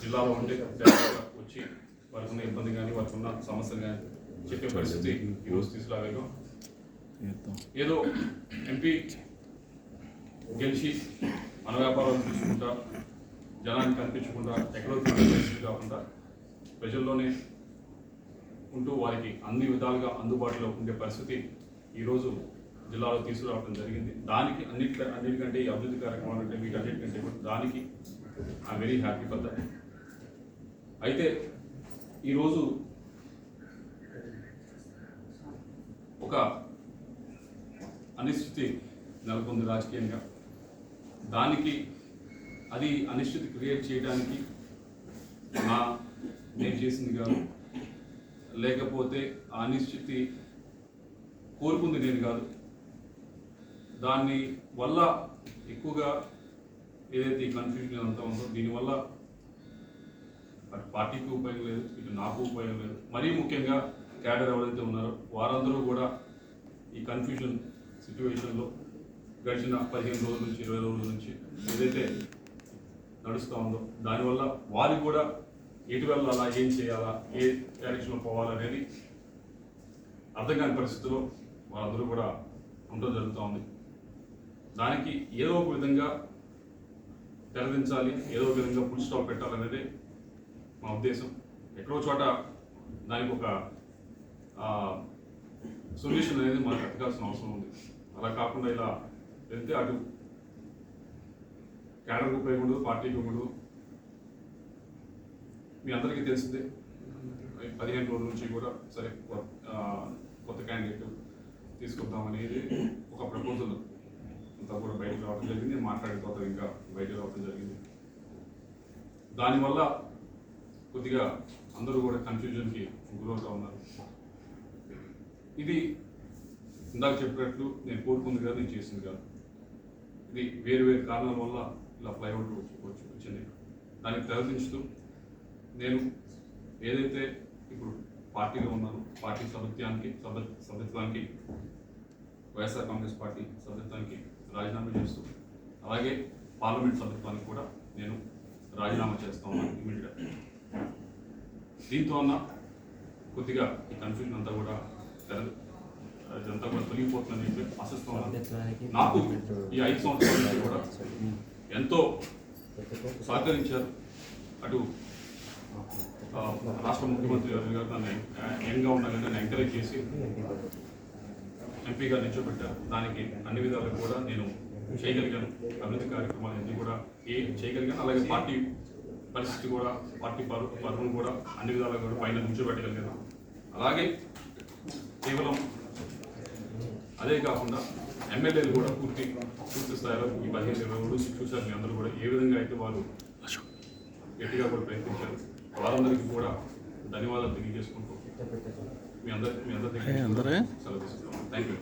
జిల్లాలో ఉంటే డైరెక్ట్గా వచ్చి వారికి ఉన్న ఇబ్బంది కానీ వారికి ఉన్న సమస్య కానీ చెప్పే పరిస్థితి ఈరోజు తీసుకురాగలిగాం ఏదో ఎంపీ గెలిచి మన వ్యాపారాలు చూసుకుంటా జనానికి కనిపించకుండా ఎక్కడో పరిస్థితి కాకుండా ప్రజల్లోనే ఉంటూ వారికి అన్ని విధాలుగా అందుబాటులో ఉండే పరిస్థితి ఈరోజు జిల్లాలో తీసుకురావడం జరిగింది. దానికి అన్నిటి అన్నిటికంటే ఈ అభివృద్ధి కార్యక్రమాలు అంటే వీటన్నిటికంటే దానికి I very happy for that అయితే ఈరోజు ఒక అనిశ్చితి నెలకొంది రాజకీయంగా. దానికి అది అనిశ్చితి క్రియేట్ చేయడానికి నా నేను చేసింది కాదు. లేకపోతే ఆ అనిశ్చితి కోరుకుంది నేను కాదు. దాన్ని వల్ల ఎక్కువగా ఏదైతే ఈ కన్ఫ్యూజన్ అంతా ఉందో దీనివల్ల అటు పార్టీకి ఉపయోగం లేదు ఇటు నాకు ఉపయోగం లేదు. మరీ ముఖ్యంగా క్యాడర్ ఎవరైతే ఉన్నారో వారందరూ కూడా ఈ కన్ఫ్యూజన్ సిచ్యువేషన్లో గడిచిన పదిహేను రోజుల నుంచి ఇరవై రోజుల నుంచి ఏదైతే నడుస్తూ ఉందో దానివల్ల వారికి కూడా ఎటు వెళ్ళాలా ఏం చేయాలా ఏ డైరెక్షన్లో పోవాలనేది అర్థం కాని పరిస్థితిలో వాళ్ళందరూ కూడా ఉండడం జరుగుతూ ఉంది. దానికి ఏదో ఒక విధంగా తెరదించాలి ఏదో ఒక విధంగా ఫుల్ స్టాప్ పెట్టాలనేదే మా ఉద్దేశం. ఎక్కడో చోట దానికి ఒక సొల్యూషన్ అనేది మనకు ఎతకాల్సిన అవసరం ఉంది. అలా కాకుండా ఇలా వెళ్తే అటు క్యాడర్కి ఉపయోగపడదు పార్టీకి ఉండదు మీ అందరికీ తెలిసిందే. పదిహేను రోజుల నుంచి కూడా సరే కొత్త క్యాండిడేట్ తీసుకుందాం అనేది ఒక ప్రపోజల్ బయటకు రావడం జరిగింది మాట్లాడిన తర్వాత ఇంకా బయటకు రావడం జరిగింది. దానివల్ల కొద్దిగా అందరూ కూడా కన్ఫ్యూజన్కి గురవుతూ ఉన్నారు. ఇది ఇందాక చెప్పినట్లు నేను కోరుకుంది కాదు నేను చేసింది కాదు. ఇది వేరు వేరు కారణాల వల్ల ఇలా ఫ్లైఓవర్ వచ్చి వచ్చింది. దానికి తెరదించుతూ నేను ఏదైతే ఇప్పుడు పార్టీలో ఉన్నాను పార్టీ సభ్యత్వానికి సభ సభ్యత్వానికి వైఎస్ఆర్ కాంగ్రెస్ పార్టీ సభ్యత్వానికి రాజీనామా చేస్తూ అలాగే పార్లమెంట్ సభ్యత్వానికి కూడా నేను రాజీనామా చేస్తా ఉన్నాను ఇమీడియట్ దీంతో అన్న కొద్దిగా ఈ కన్ఫ్యూజన్ అంతా కూడా ఇదంతా కూడా తొలగిపోతుందని చెప్పి ఆశిస్తున్నాను నాకు ఈ ఐదు సంవత్సరాల నుంచి కూడా ఎంతో సహకరించారు. అటు రాష్ట్ర ముఖ్యమంత్రి గారు నన్ను యంగ్గా కానీ నన్ను ఎంకరేజ్ చేసి ఎంపీగా నిల్చోబెట్టారు. దానికి అన్ని విధాలుగా కూడా నేను చేయగలిగాను. అభివృద్ధి కార్యక్రమాలు అన్ని కూడా ఏ చేయగలిగాను. అలాగే పార్టీ పరిస్థితి కూడా పార్టీ పరు పరువును కూడా అన్ని విధాలుగా కూడా పైన నిల్చోబెట్టగలిగాను. అలాగే కేవలం అదే కాకుండా ఎమ్మెల్యేలు కూడా పూర్తి పూర్తి స్థాయిలో ఈ పదిహేను ఇరవై మూడు చూశారు. మీ అందరూ కూడా ఏ విధంగా అయితే వాళ్ళు గట్టిగా కూడా ప్రయత్నించారు వారందరికీ కూడా ధన్యవాదాలు తెలియజేసుకుంటూ మీ అందరి మీ అందరి దగ్గర అందరే? సెలవు తీసుకుంటాం థ్యాంక్ యూ